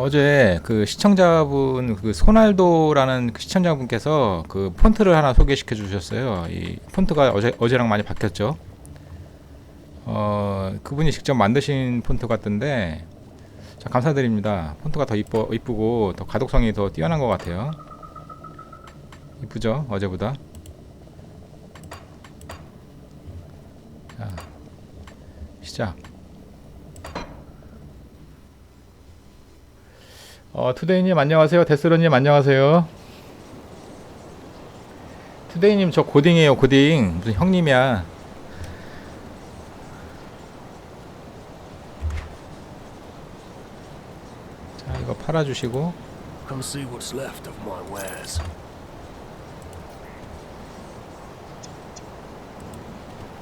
어제 그 시청자분 그 소날도라는 그 시청자분께서 그 폰트를 하나 소개시켜 주셨어요. 이 폰트가 어제 어제랑 많이 바뀌었죠. 어 그분이 직접 만드신 폰트 같던데 자 감사드립니다. 폰트가 더 이뻐 이쁘고 더 가독성이 더 뛰어난 것 같아요. 이쁘죠 어제보다. 자 시작. 어, 투데이님 안녕하세요. 데스로님 안녕하세요. 투데이님 저 고딩이에요. 고딩 무슨 형님이야. 자 이거 팔아주시고.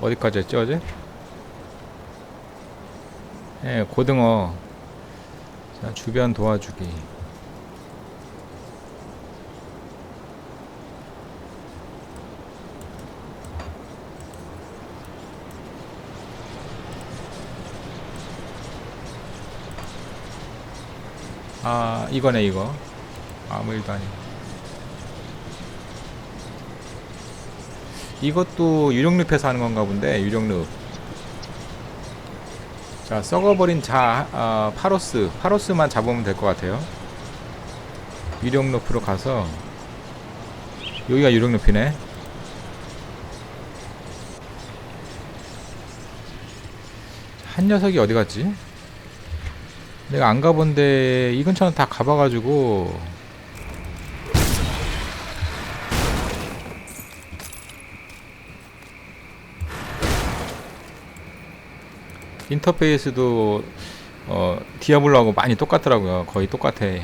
어디까지 했죠 어제? 예 고등어. 자 주변 도와주기. 아 이거네 이거. 아무 일도 아니고. 이것도 유령늪에서 하는 건가 본데 유령늪 자 썩어버린 자 아, 파로스. 파로스만 잡으면 될 것 같아요. 유령늪으로 가서. 여기가 유령늪이네. 한 녀석이 어디 갔지? 내가 안 가본 데 이 근처는 다 가봐가지고 인터페이스도 어, 디아블로하고 많이 똑같더라고요. 거의 똑같아. 예.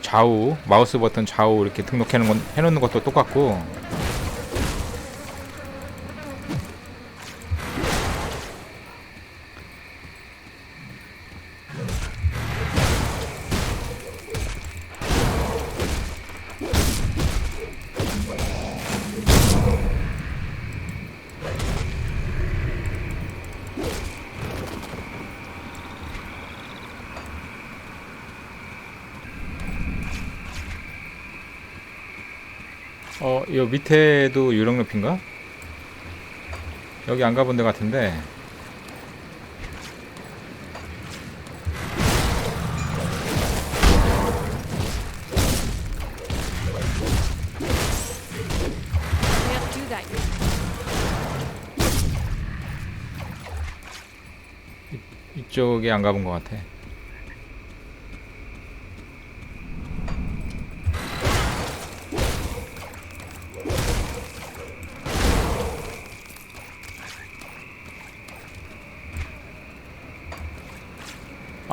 좌우 마우스 버튼 좌우 이렇게 등록해놓은 건 해놓는 것도 똑같고. 밑에도 유령늪인가? 여기 안 가본 데 같은데. 이쪽에 안 가본 것 같아.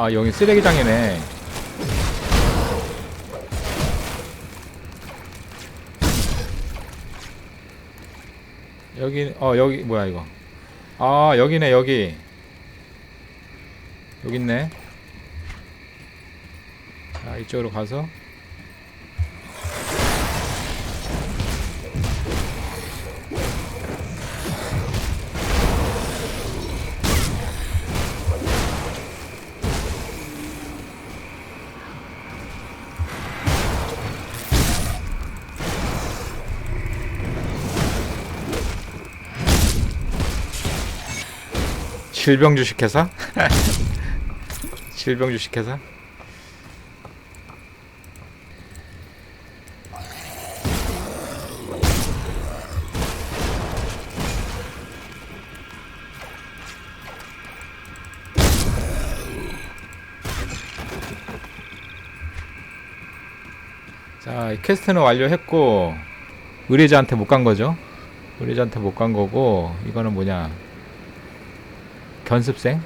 아 여기 쓰레기장이네. 여기 어 여기 뭐야 이거? 아 여기네 여기. 여기 있네. 자, 이쪽으로 가서 질병 주식회사? 질병 주식회사? 자, 이 퀘스트는 완료했고 의뢰자한테 못 간 거죠. 의뢰자한테 못 간 거고 이거는 뭐냐? 견습생?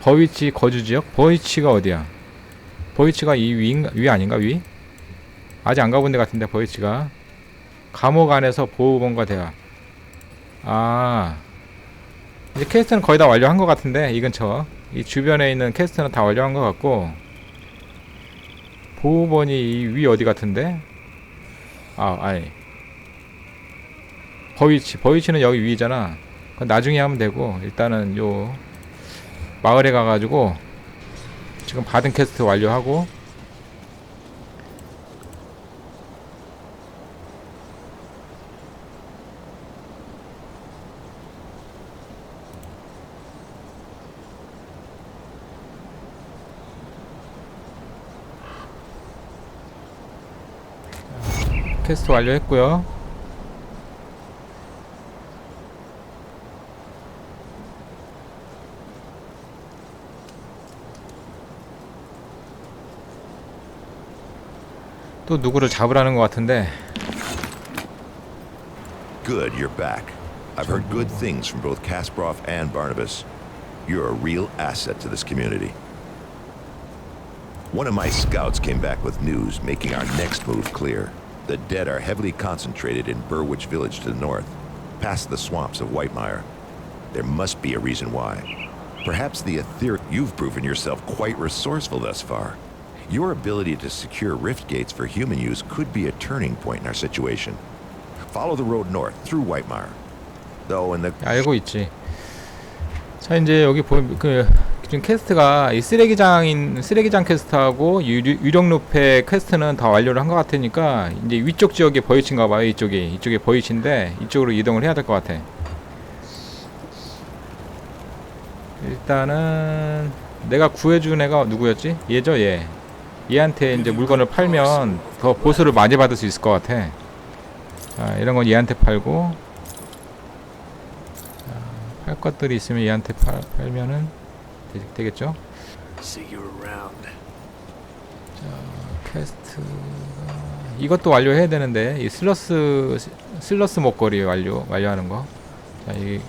버위치 거주 지역? 버위치가 어디야? 버위치가 이 위인가, 위 아닌가 위? 아직 안 가본 데 같은데 버위치가. 감옥 안에서 보호본과 대화. 아. 이제 퀘스트는 거의 다 완료한 것 같은데 이 근처. 이 주변에 있는 퀘스트는 다 완료한 것 같고. 보호본이 이 위 어디 같은데? 아 아니. 버위치. 버위치는 여기 위잖아 나중에 하면 되고 일단은 요 마을에 가가지고 지금 받은 퀘스트 완료하고 퀘스트 완료했고요. 또 누구를 잡으라는 것 같은데 Good, you're back. I've heard good things from both Kasparov and Barnabas. You're a real asset to this community. One of my scouts came back with news making our next move clear. The dead are heavily concentrated in Burwich Village to the north, past the swamps of Whitemire. There must be a reason why. Perhaps the etheric you've proven yourself quite resourceful thus far. Your ability to secure rift gates for human use could be a turning point in our situation. Follow the road north through Whitemire. Though in the 알고 있지. 자 이제 여기 보그 지금 퀘스트가 이 쓰레기장인 쓰레기장 퀘스트하고 유리, 유령 루페 퀘스트는 다 완료를 한 것 같으니까 이제 위쪽 지역에 버이치인가 봐요 이쪽이 이쪽에 버이치인데 이쪽으로 이동을 해야 될 것 같아. 일단은 내가 구해준 애가 누구였지? 얘죠 얘. 얘한테 이제 물건을 팔면 더 보수를 많이 받을 수 있을 것 같아. 자 이런 건 얘한테 팔고 할 것들이 있으면 얘한테 팔, 팔면은 되, you around. 퀘스트가 이것도 완료해야 되는데 이 슬러스 슬러스 목걸이 완료 완료하는 거. 자, 이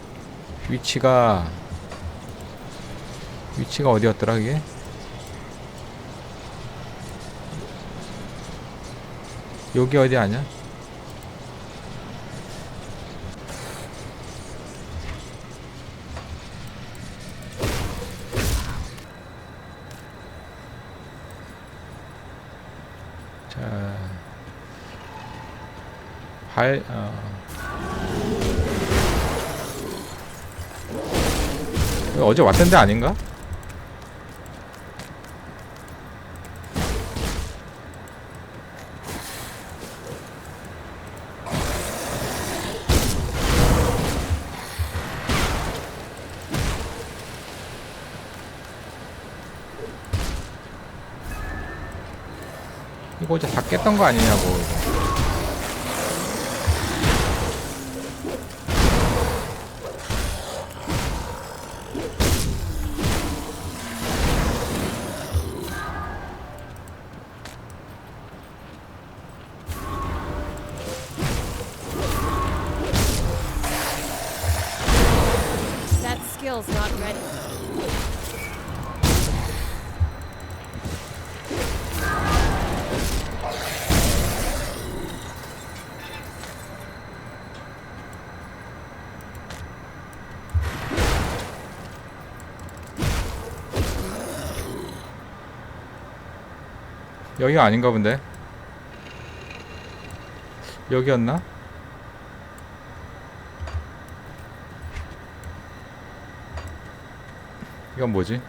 위치가 위치가 어디였더라 이게? 여기 어디 아니야? 자, 발, 어. 어제 왔던 데 아닌가? 이거 어제 다 깼던 거 아니냐고 여기가 아닌가 본데 여기였나? 이건 뭐지?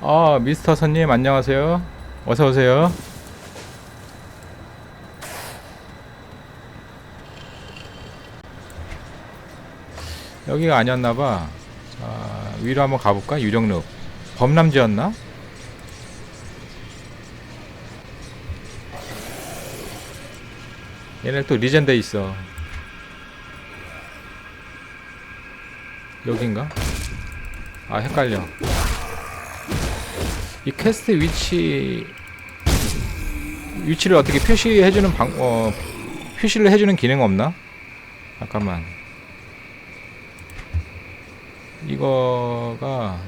아 미스터 선님 안녕하세요 어서 오세요 여기가 아니었나봐 자 위로 한번 가볼까 유령읍 범람지였나? 얘네 또 리젠데 있어 여긴가? 아 헷갈려 이 퀘스트 위치 위치를 어떻게 표시해주는 방, 어, 표시를 해주는 기능 없나? 잠깐만 이거가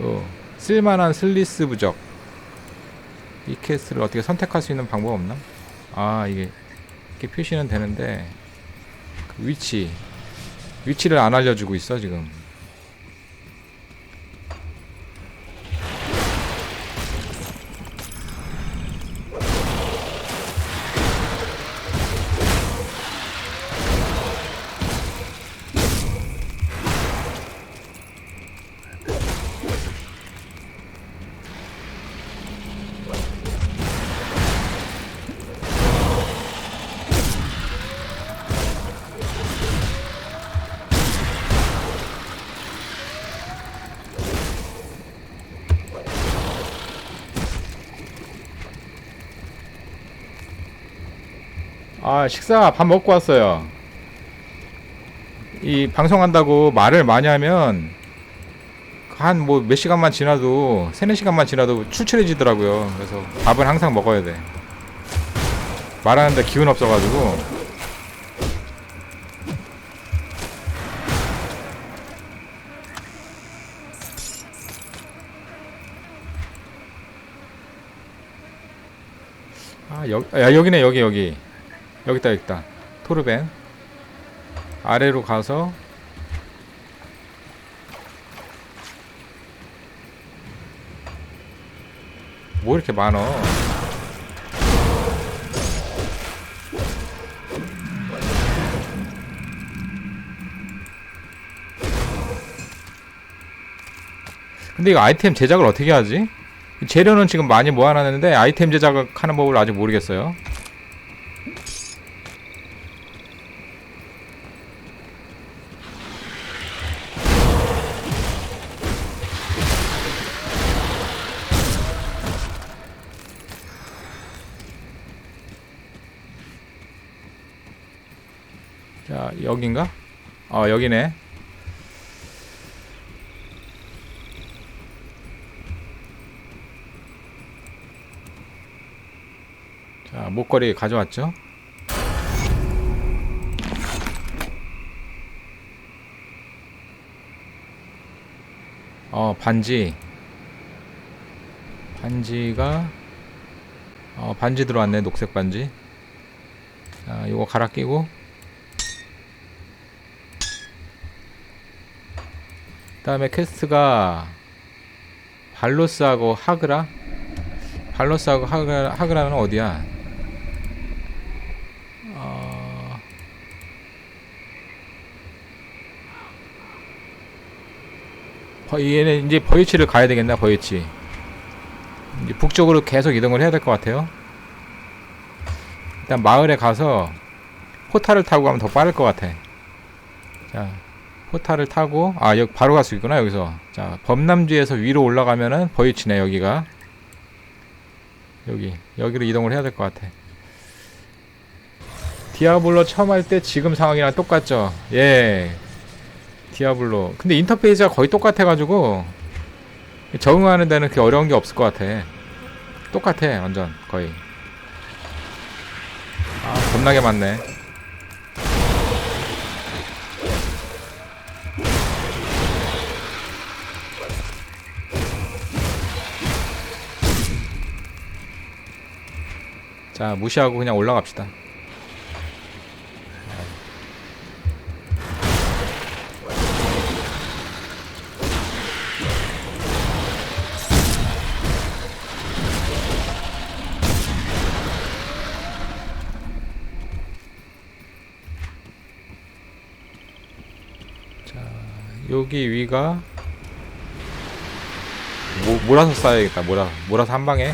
요 쓸만한 슬리스 부적 이 퀘스트를 어떻게 선택할 수 있는 방법 없나? 아 이게 이렇게 표시는 되는데 그 위치 위치를 안 알려주고 있어 지금 아 식사 밥 먹고 왔어요. 이 방송한다고 말을 많이 하면 한 뭐 몇 시간만 지나도 세네 시간만 지나도 출출해지더라고요. 그래서 밥은 항상 먹어야 돼. 말하는데 기운 없어가지고 아, 여, 야, 여기네, 여기, 여기. 여기 있다, 여기 있다. 토르벤. 아래로 가서. 뭐 이렇게 많어? 근데 이거 아이템 제작을 어떻게 하지? 재료는 지금 많이 모아놨는데 아이템 제작하는 법을 아직 모르겠어요. 자, 여긴가? 어, 여기네. 자, 목걸이 가져왔죠? 어, 반지. 반지가 어, 반지 들어왔네. 녹색 반지. 자, 요거 갈아 끼고 그 다음에 퀘스트가 발로스하고 하그라? 발로스하고 하그라, 하그라는 어디야? 어... 버, 얘는 이제 버이치를 가야 되겠나 버이치? 이제 북쪽으로 계속 이동을 해야 될 것 같아요. 일단 마을에 가서 포탈을 타고 가면 더 빠를 것 같아. 자 포탈을 타고 아 여기 바로 갈 수 있구나 여기서. 자 범람지에서 위로 올라가면은 버이치네 여기가. 여기 여기로 이동을 해야 될 것 같아. 디아블로 처음 할 때 지금 상황이랑 똑같죠? 예. 디아블로. 근데 인터페이스가 거의 똑같아 가지고 적응하는 데는 그렇게 어려운 게 없을 것 같아. 똑같아 완전 거의. 아 겁나게 많네 자 무시하고 그냥 올라갑시다. 자 여기 위가 모, 몰아서 쌓여야겠다 몰아 몰아서 한 방에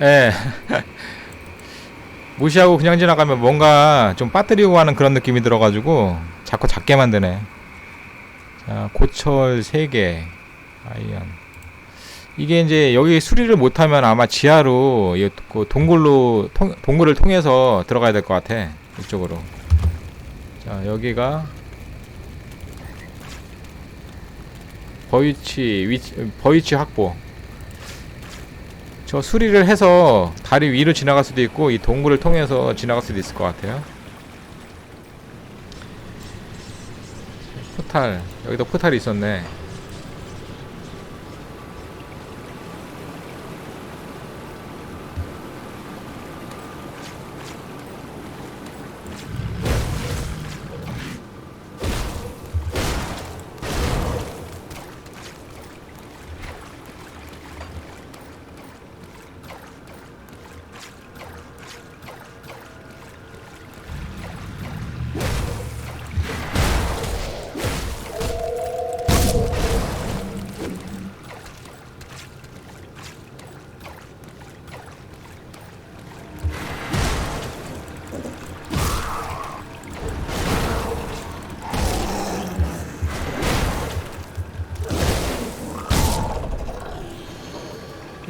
예. 무시하고 그냥 지나가면 뭔가 좀 빠뜨리고 가는 그런 느낌이 들어가지고 자꾸 작게 만드네. 자, 고철 3개. 아이언. 이게 이제 여기 수리를 못하면 아마 지하로 이그 동굴로 통, 동굴을 통해서 들어가야 될 것 같아. 이쪽으로. 자, 여기가 버위치 위치 버위치 확보. 저 수리를 해서 다리 위로 지나갈 수도 있고 이 동굴을 통해서 지나갈 수도 있을 것 같아요. 포탈 여기도 포탈이 있었네.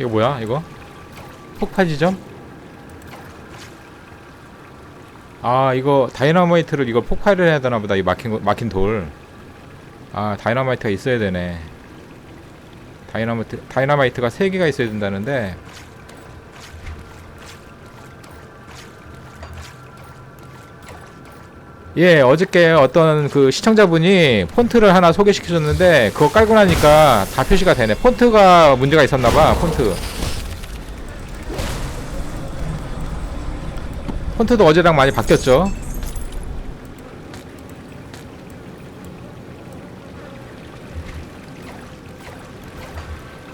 이거 뭐야 이거? 폭파 지점? 아 이거 다이너마이트를 이거 폭발을 해야 되나 보다 이 막힌 거- 막힌 돌. 아 다이너마이트가 있어야 되네. 다이너마이트 다이너마이트가 세 개가 있어야 된다는데 예, 어저께 어떤 그 시청자분이 폰트를 하나 소개시켜 줬는데 그거 깔고 나니까 다 표시가 되네. 폰트가 문제가 있었나 봐. 폰트. 폰트도 어제랑 많이 바뀌었죠.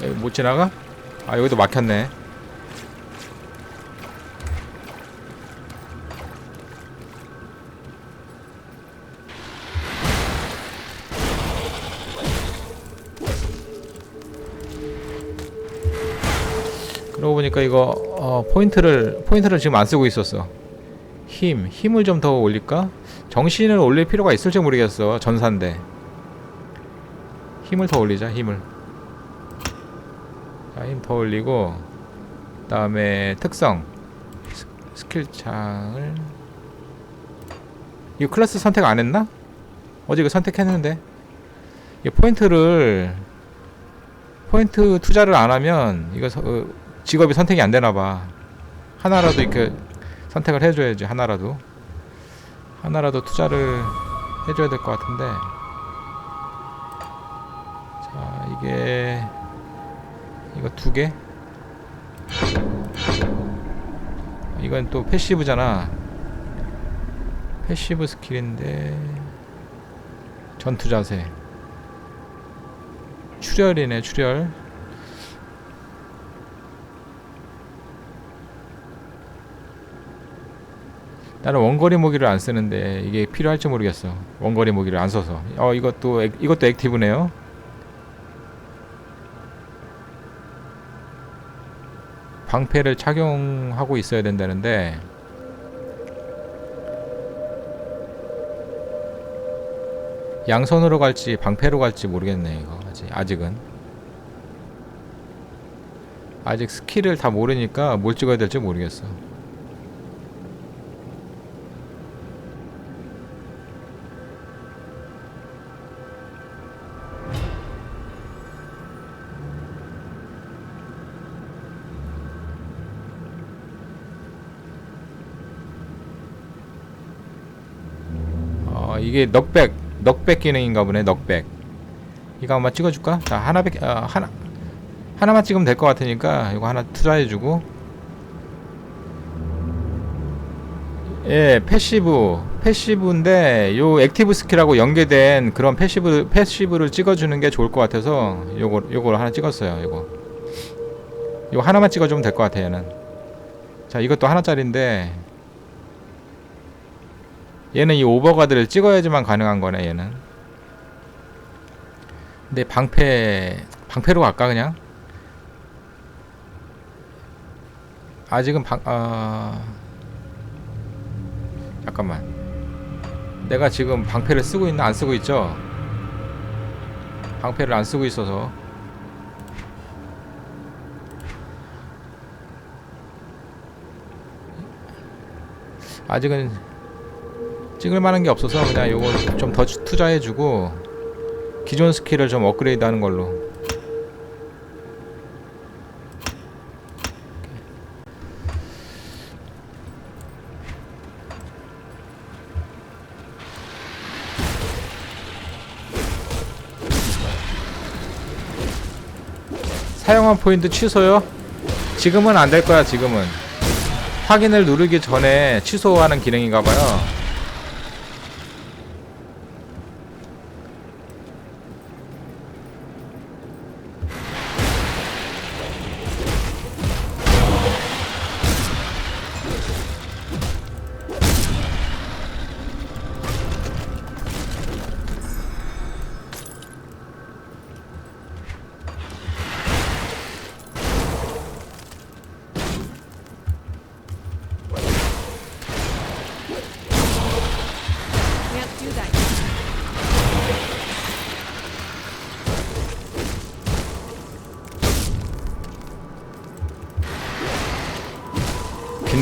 여기 못 지나가? 아 여기도 막혔네. 보니까 이거 어, 포인트를 포인트를 지금 안 쓰고 있었어. 힘 힘을 좀 더 올릴까? 정신을 올릴 필요가 있을지 모르겠어. 전사인데 힘을 더 올리자 힘을. 자힘 더 올리고 그다음에 특성 스, 스킬 창을 이거 클래스 선택 안 했나? 어제 이거 선택했는데 이 포인트를 포인트 투자를 안 하면 이거 서- 어, 직업이 선택이 안 되나 봐. 하나라도 이렇게 선택을 해줘야지 하나라도. 하나라도 투자를 해줘야 될 것 같은데. 자 이게 이거 두 개? 이건 또 패시브잖아. 패시브 스킬인데 전투 자세. 출혈이네 출혈 나는 원거리 무기를 안 쓰는데 이게 필요할지 모르겠어. 원거리 무기를 안 써서. 어 이것도 액- 이것도 액티브네요. 방패를 착용하고 있어야 된다는데 양손으로 갈지 방패로 갈지 모르겠네 이거. 아직 아직은. 아직 스킬을 다 모르니까 뭘 찍어야 될지 모르겠어 이게 넉백 넉백 기능인가 보네 넉백. 이거 한번 찍어줄까? 자 하나밖에 어, 하나 하나만 찍으면 될 것 같으니까 이거 하나 투자해주고. 예 패시브 패시브인데 요 액티브 스킬하고 연계된 그런 패시브 패시브를 찍어주는 게 좋을 것 같아서 요거 요걸 하나 찍었어요 요거. 요거 하나만 찍어주면 될 것 같아 얘는. 자 이것도 하나짜리인데 얘는 이 오버가드를 찍어야지만 가능한 거네 얘는. 근데 방패 방패로 갈까 그냥? 아직은 방 아... 잠깐만. 내가 지금 방패를 쓰고 있나 안 쓰고 있죠? 방패를 안 쓰고 있어서. 아직은 찍을 만한 게 없어서 그냥 요거 좀 더 투자해주고 기존 스킬을 좀 업그레이드 하는 걸로. 사용한 포인트 취소요? 지금은 안 될 거야 지금은. 확인을 누르기 전에 취소하는 기능인가 봐요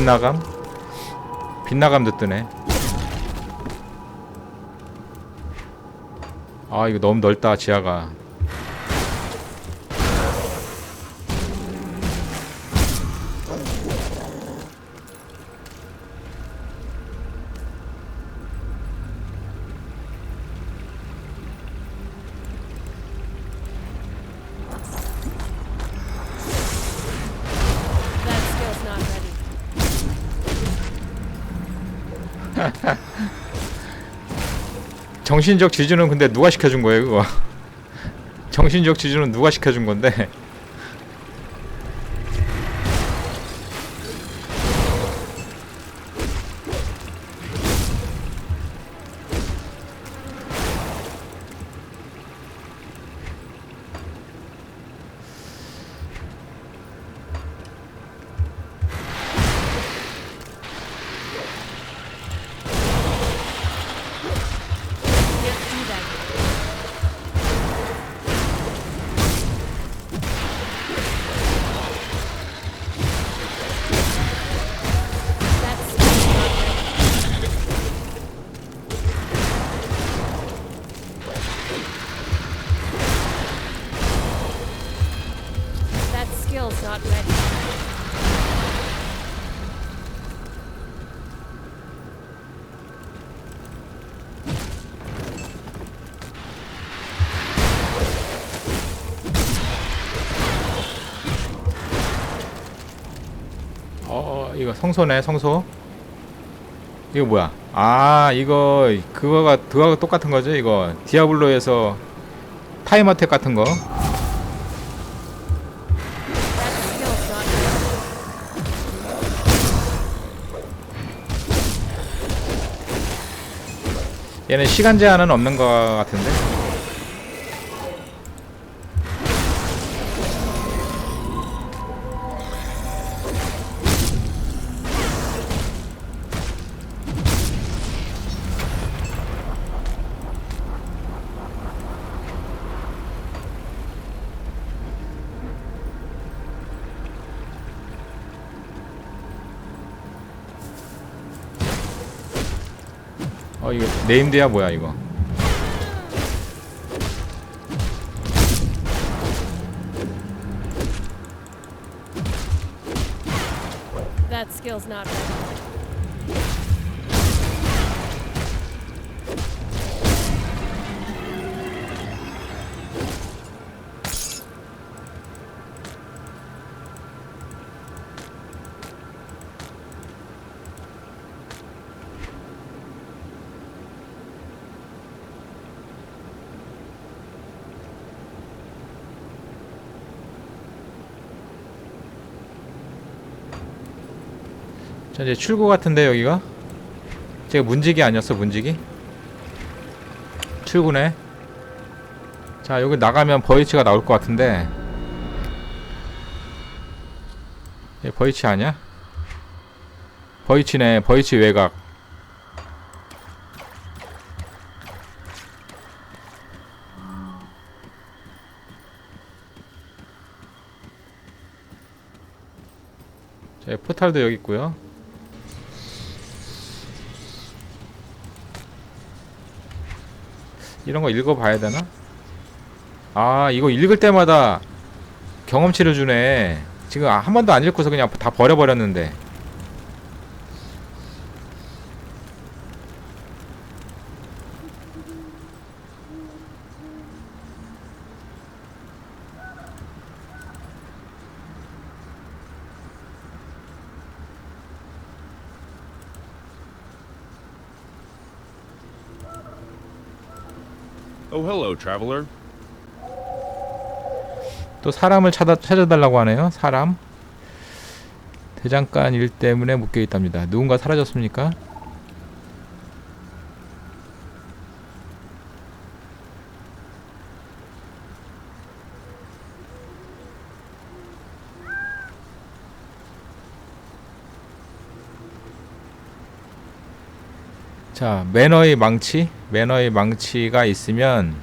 빗나감? 빗나감도 뜨네. 아 이거 너무 넓다 지하가. 정신적 지주는 근데 누가 시켜준 거예요 그거? 정신적 지주는 누가 시켜준 건데? Skill's not ready. 어 이거 성소네 성소. 이거 뭐야? 아 이거 그거가 그거가 똑같은 거죠 이거 디아블로에서 타임 어택 같은 거. 얘는 시간 제한은 없는 거 같은데. 이거 네임드야 뭐야 이거? 자 이제 출구 같은데 여기가? 제가 문지기 아니었어 문지기? 출구네. 자 여기 나가면 버이치가 나올 것 같은데. 얘 버이치 아니야? 버이치네 버이치 외곽. 자 포탈도 여기 있고요. 이런 거 읽어봐야 되나? 아 이거 읽을 때마다 경험치를 주네 지금 아, 한 번도 안 읽고서 그냥 다 버려버렸는데 Oh, hello, traveler. 또 사람을 찾아, 찾아달라고 하네요 사람 대장간 일 때문에 묶여 있답니다 누군가 사라졌습니까? 자 매너의 망치 매너의 망치가 있으면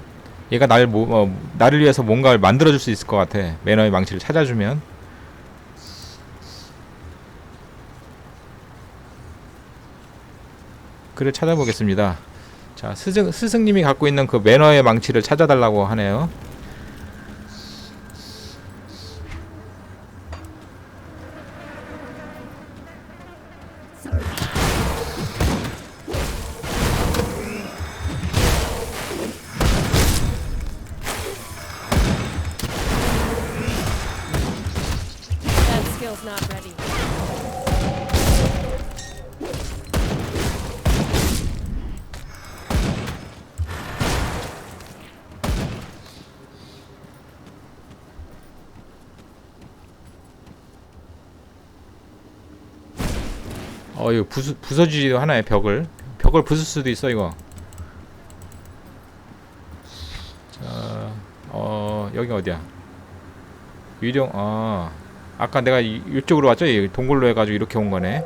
얘가 나를 뭐, 어, 나를 위해서 뭔가를 만들어줄 수 있을 것 같아. 매너의 망치를 찾아주면. 글을 찾아보겠습니다. 자, 스승, 스승님이 갖고 있는 그 매너의 망치를 찾아달라고 하네요. 부서지지도 하나요, 벽을. 벽을 부술 수도 있어, 이거. 자, 어, 여기 어디야? 유령, 아. 아까 내가 이, 이쪽으로 왔죠? 이 동굴로 해가지고 이렇게 온 거네.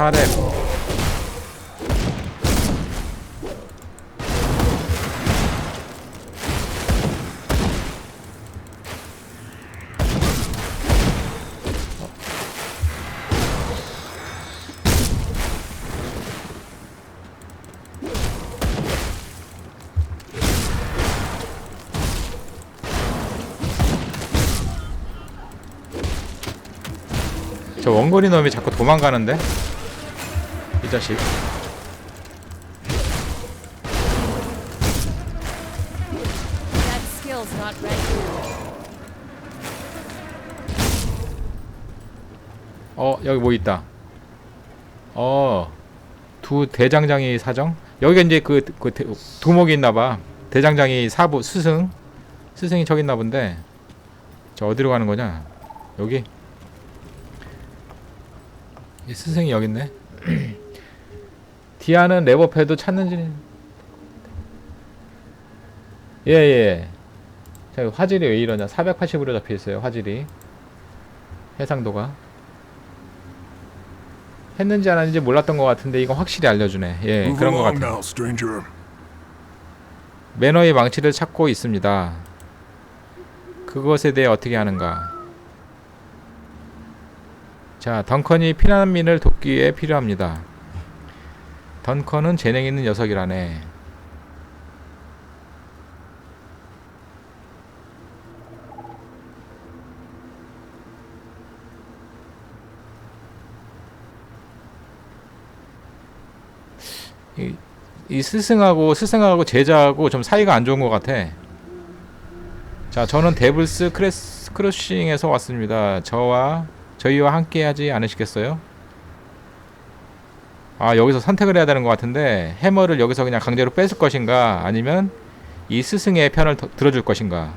사렙 저 원거리 놈이 자꾸 도망가는데? 이 자식. 어 여기 뭐 있다. 어. 두 대장장이 사정? 여기가 이제 그, 그 대- 두목이 있나봐. 대장장이 사부 스승 스승이 저기 있나 본데. 저 어디로 가는 거냐? 여기. 이 스승이 여기 있네. 디아는 레버패드 찾는지. 예 예. 자 화질이 왜 이러냐? 480으로 잡혀 있어요. 화질이. 해상도가. 했는지 안 했는지 몰랐던 것 같은데 이건 확실히 알려주네. 예, 그런 것 along 같아. now, stranger. 매너의 망치를 찾고 있습니다. 그것에 대해 어떻게 하는가? 자, 덩컨이 피난민을 돕기 위해 필요합니다. 덩컨은 재능 있는 녀석이라네. 이, 이 스승하고 스승하고 제자하고 좀 사이가 안 좋은 것 같아. 자, 저는 데블스 크레스 크로싱에서 왔습니다. 저와 저희와 함께 하지 않으시겠어요? 아, 여기서 선택을 해야 되는 것 같은데 해머를 여기서 그냥 강제로 뺏을 것인가 아니면 이 스승의 편을 더- 들어줄 것인가?